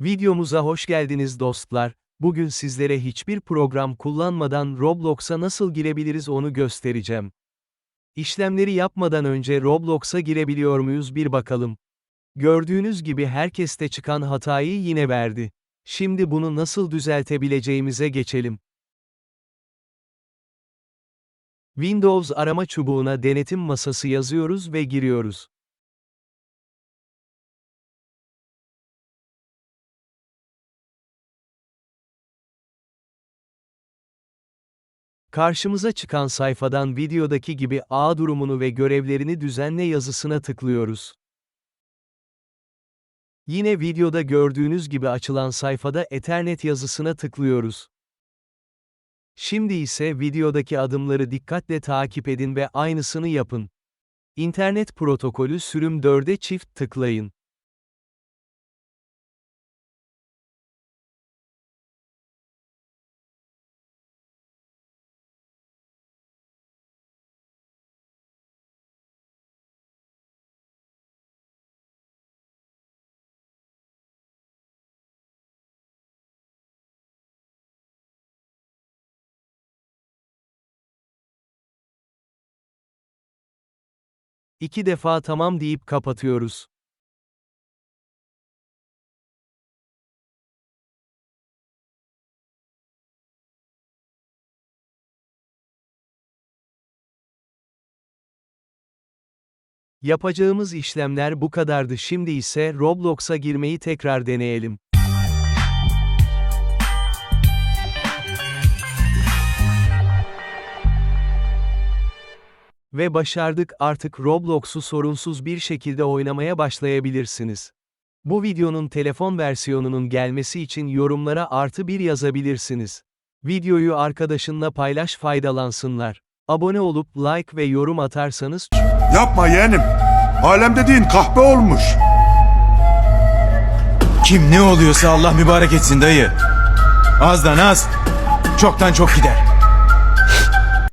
Videomuza hoş geldiniz dostlar. Bugün sizlere hiçbir program kullanmadan Roblox'a nasıl girebiliriz onu göstereceğim. İşlemleri yapmadan önce Roblox'a girebiliyor muyuz bir bakalım. Gördüğünüz gibi herkeste çıkan hatayı yine verdi. Şimdi bunu nasıl düzeltebileceğimize geçelim. Windows arama çubuğuna denetim masası yazıyoruz ve giriyoruz. Karşımıza çıkan sayfadan videodaki gibi ağ durumunu ve görevlerini düzenle yazısına tıklıyoruz. Yine videoda gördüğünüz gibi açılan sayfada Ethernet yazısına tıklıyoruz. Şimdi ise videodaki adımları dikkatle takip edin ve aynısını yapın. İnternet protokolü sürüm 4'e çift tıklayın. İki defa tamam deyip kapatıyoruz. Yapacağımız işlemler bu kadardı şimdi ise Roblox'a girmeyi tekrar deneyelim. Ve başardık artık Roblox'u sorunsuz bir şekilde oynamaya başlayabilirsiniz. Bu videonun telefon versiyonunun gelmesi için yorumlara artı bir yazabilirsiniz. Videoyu arkadaşınla paylaş faydalansınlar. Abone olup like ve yorum atarsanız Yapma yeğenim. Alem dediğin kahpe olmuş. Kim ne oluyorsa Allah mübarek etsin dayı. Azdan az, çoktan çok gider.